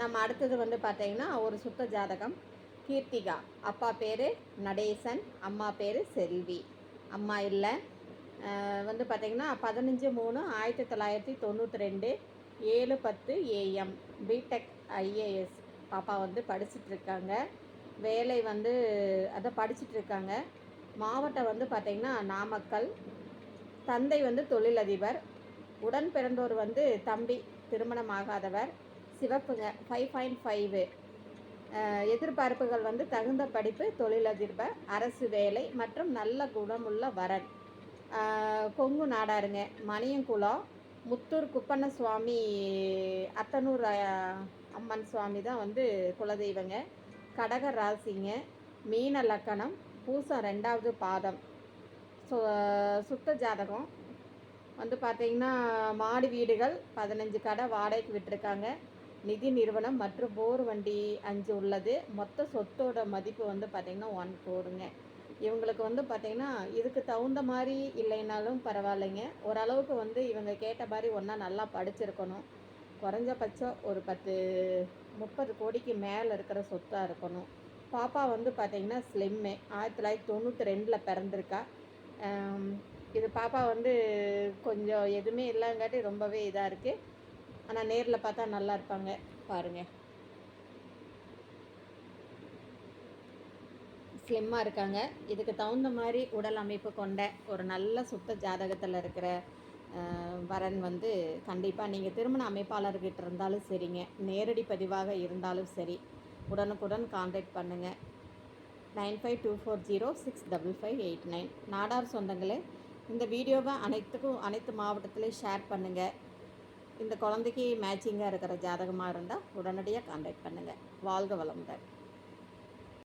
நம்ம அடுத்தது வந்து பார்த்தீங்கன்னா ஒரு சுத்த ஜாதகம். கீர்த்திகா அப்பா பேர் நடேசன் அம்மா பேர் செல்வி. அம்மா இல்லை. வந்து பார்த்தீங்கன்னா பதினஞ்சு மூணு ஆயிரத்தி தொள்ளாயிரத்தி தொண்ணூற்றி ரெண்டு ஏழு பத்து ஏஎம். பிடெக் ஐஏஎஸ் பாப்பா வந்து படிச்சுட்ருக்காங்க. வேலை வந்து அதை படிச்சிட்டுருக்காங்க மாவட்டம் வந்து பார்த்திங்கன்னா நாமக்கல். தந்தை வந்து தொழிலதிபர். உடன் பிறந்தோர் வந்து தம்பி திருமணம் ஆகாதவர். சிவப்புங்க. ஃபைவ் பாயிண்ட் ஃபைவு எதிர்பார்ப்புகள் வந்து தகுந்த படிப்பு தொழிலதிபர் அரசு வேலை மற்றும் நல்ல குணமுள்ள வரன். கொங்கு நாடாருங்க. மணியங்குளம் முத்தூர் குப்பண்ண சுவாமி அத்தனூர் அம்மன் சுவாமி தான் வந்து குலதெய்வங்க. கடக ராசிங்க. மீன லக்கணம் பூசம் ரெண்டாவது பாதம். சு சுத்த ஜாதகம். வந்து பார்த்தீங்கன்னா மாடு வீடுகள் பதினஞ்சு கடை வாடகைக்கு விட்டுருக்காங்க. நிதி நிறுவனம் மற்றும் போர் வண்டி அஞ்சு உள்ளது. மொத்த சொத்தோட மதிப்பு வந்து பார்த்திங்கன்னா ஒன் கோடுங்க இவங்களுக்கு வந்து பார்த்திங்கன்னா இதுக்கு தகுந்த மாதிரி இல்லைனாலும் பரவாயில்லைங்க. ஓரளவுக்கு வந்து இவங்க கேட்ட மாதிரி ஒன்றா நல்லா படிச்சிருக்கணும். குறைஞ்சபட்சம் ஒரு பத்து முப்பது கோடிக்கு மேலே இருக்கிற சொத்தாக இருக்கணும். பாப்பா வந்து பார்த்திங்கன்னா ஸ்லிம்மு ஆயிரத்தி தொள்ளாயிரத்தி தொண்ணூற்றி ரெண்டில் பிறந்திருக்கா. இது பாப்பா வந்து கொஞ்சம் எதுவுமே இல்லைங்காட்டி ரொம்பவே இதாக இருக்குது ஆனால் நேரில் பார்த்தா நல்லா இருப்பாங்க. பாருங்கள் ஸ்லிம்மாக இருக்காங்க. இதுக்கு தகுந்த மாதிரி உடல் அமைப்பு கொண்ட ஒரு நல்ல சுத்த ஜாதகத்தில் இருக்கிற வரன் வந்து கண்டிப்பாக நீங்கள் திருமண அமைப்பாளர்கிட்ட இருந்தாலும் சரிங்க. நேரடி பதிவாக இருந்தாலும் சரி. உடனுக்குடன் காண்டாக்ட் பண்ணுங்கள் nine five two four zero six double five eight nine. Nadar சொந்தங்களே இந்த வீடியோவை அனைத்துக்கும் அனைத்து மாவட்டத்திலையும் ஷேர் பண்ணுங்கள் இந்த குழந்தைக்கு மேட்சிங்காக இருக்கிற ஜாதகமாக இருந்தால் உடனடியாக காண்டாக்ட் பண்ணுங்கள் வாழ்க வளமுடன்.